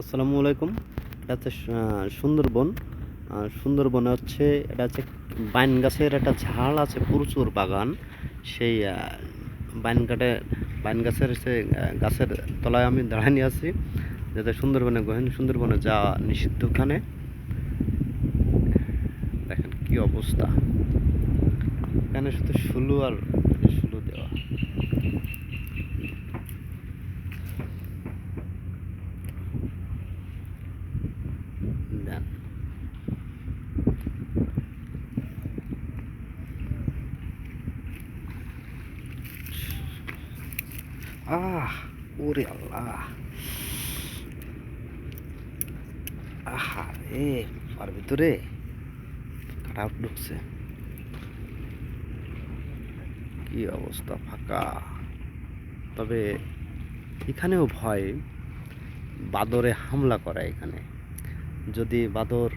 আসসালামু আলাইকুম। এটা হচ্ছে সুন্দরবন। আর সুন্দরবনে হচ্ছে, এটা হচ্ছে বাইন গাছের একটা ঝাড় আছে, প্রচুর বাগান। সেই বাইন কাটে বাইন গাছের সে গাছের তলায় আমি দাঁড়ানি আছি। যাতে সুন্দরবনে গহীন সুন্দরবনে যাওয়া নিষিদ্ধ ওখানে। দেখেন কি অবস্থা। এখানে শুধু শুলু আর আহ ওরে আল্লাহ আহা রে আর ভিতরে খারাপ ঢুকছে। কি অবস্থা ফাঁকা। তবে এখানেও ভয়, বাদরে হামলা করা এখানে। যদি বাদর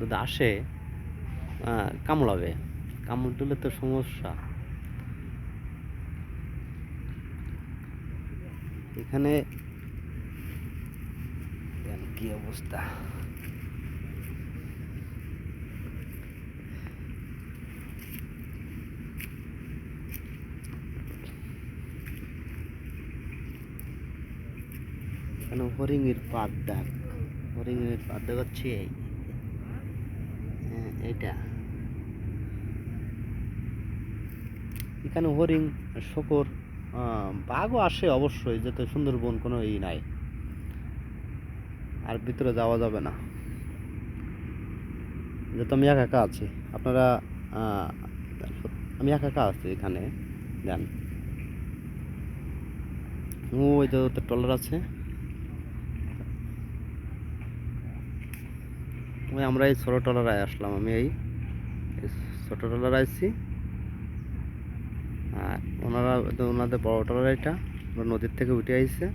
যদি আসে কামড়াবে। কামড় দিলে তো সমস্যা। এখানে কি অবস্থা। এখানে হরিণের পাত দেখ হরিণের পাত হ্যাঁ, এইটা। এখানে হরিণ শকর বাঘও আসে অবশ্যই, যেতে সুন্দরবন কোনো ই নাই। আর ভিতরে যাওয়া যাবে না। যেহেতু আমি একা একা আছি, আপনারা আমি একা একা আছি এখানে যান ওই ওতে ট্রলার আছে। ওই আমরা এই ছোটো ট্রলারায় আসলাম, আমি এই ছোটো ট্রলার আসছি ওনারা ওনাদের বড় ট্রলার এটা নদীর থেকে উঠে আইছে।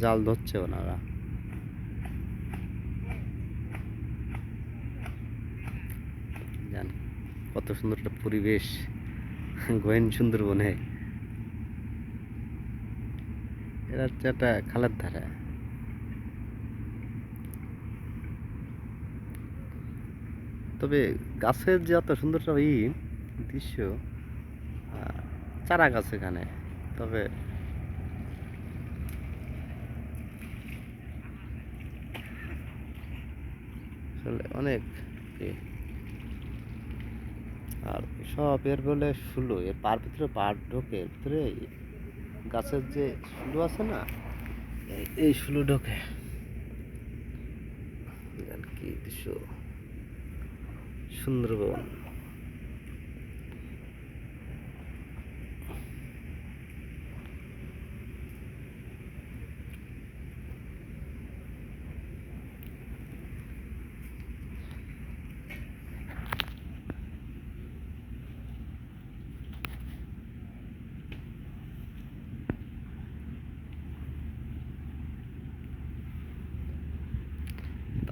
জাল ধরছে ওনারা। কত সুন্দর একটা পরিবেশ। গোয়েন সুন্দরবনে। এটা হচ্ছে একটা খালের ধারে। তবে গাছের যে এত সুন্দর ই দৃশ্য চারা গাছ এখানে। তবে আসলে অনেক আর সব এর বলে শুলো, এর পার ভিতরে পার ঢোকে ভিতরে গাছের যে শুলো আছে না, এই- শুলো ঢোকে। কি দৃশ্য। সুন্দরবন।